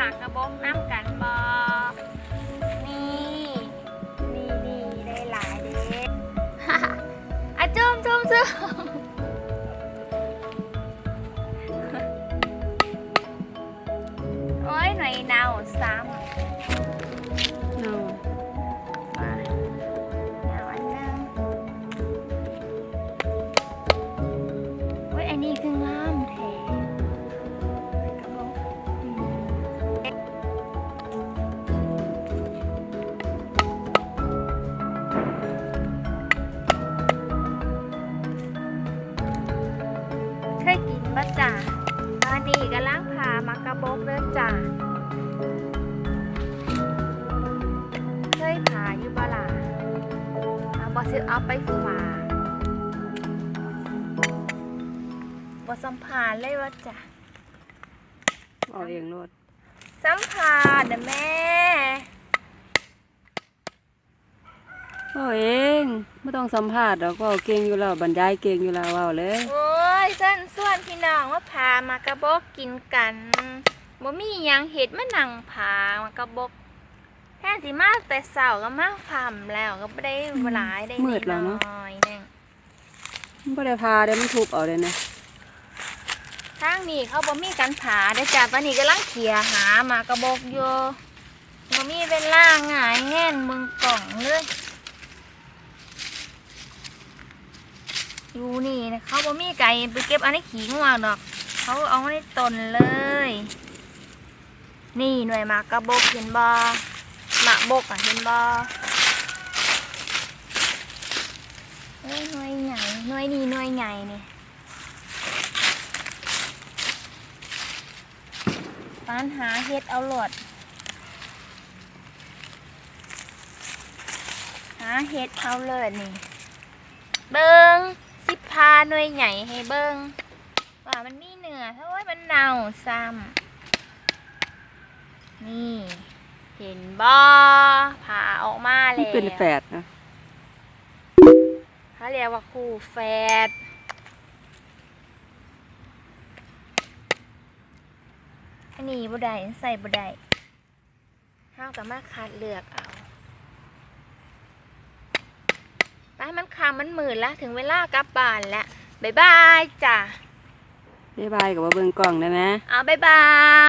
หมากกระบอกน้ำกันบอนี่นี่นี่ได้หลายเด้อะจุ่มจุ่มจุ่มโอ้ยหน่อยเนาซ้เมากระบอกเด้อจ้าเคยผ่าอยู่บ่ล่ะเอาบ่ซื้อเอาไปฝากบ่สัมภาษณ์เลยว่าจ้ะเอาเองโลดสัมภาษณ์เด้อแม่เอาเองไม่ต้องสัมภาษณ์ดอกเว่าเก่งอยู่แล้วบรรยายเก่งอยู่แล้วเว่าเลยโอ้ย เส้นส่วนพี่น้องว่าพามากระบอกกินกันบ่มีหยังเฮ็ดมานั่งพามากระบอกแค่สิมาแต่เช้าก็มาพํแล้วก็บ่ได้หลายได้นิดหน่อยนึงมันบ่ได้พาเดี๋ยวมันทุบเอาเลยนะทางนี้เขาบ่มีการผาได้อจ้ะตอนนี้กำลังเขี่ยหามากระบอกอยู่บ่มีเวลาง่ายแง่นมึงกล่องเลย อยู่นี่นะเขาบ่มีไก่ไปเก็บอันนี้ขี้งัวดอก เขาเอาในตนเลย นี่หน่วยหมากกระบกเห็นบ่หมากบกอะเห็นบ่เอ้ยหน่วยใหญ่หน่วยนี่หน่วยใหญ่นี่ปานหาเฮ็ดเอาโหลดหาเฮ็ดเอาเลยนี่เบิง สิพาหน่วยใหญ่ให้เบิงว่ามันมีเนื้อถ้าว่ามันเน่าซ้ำนี่เห็นบ่ผ่าออกมามันแล้วเป็นแฝดนะเขาเรียกว่าคู่แฝดอันนี้บ่ได้ใส่บ่ได้ห้าวกับมาคัดเลือกเอา ไปมันคำมันหมื่นแล้วถึงเวลากลับบ้านแล้วบ๊ายบายจ้ะบ๊ายบายกับว่าเบิ่งกล้องได้ไหมเอาบ๊ายบาย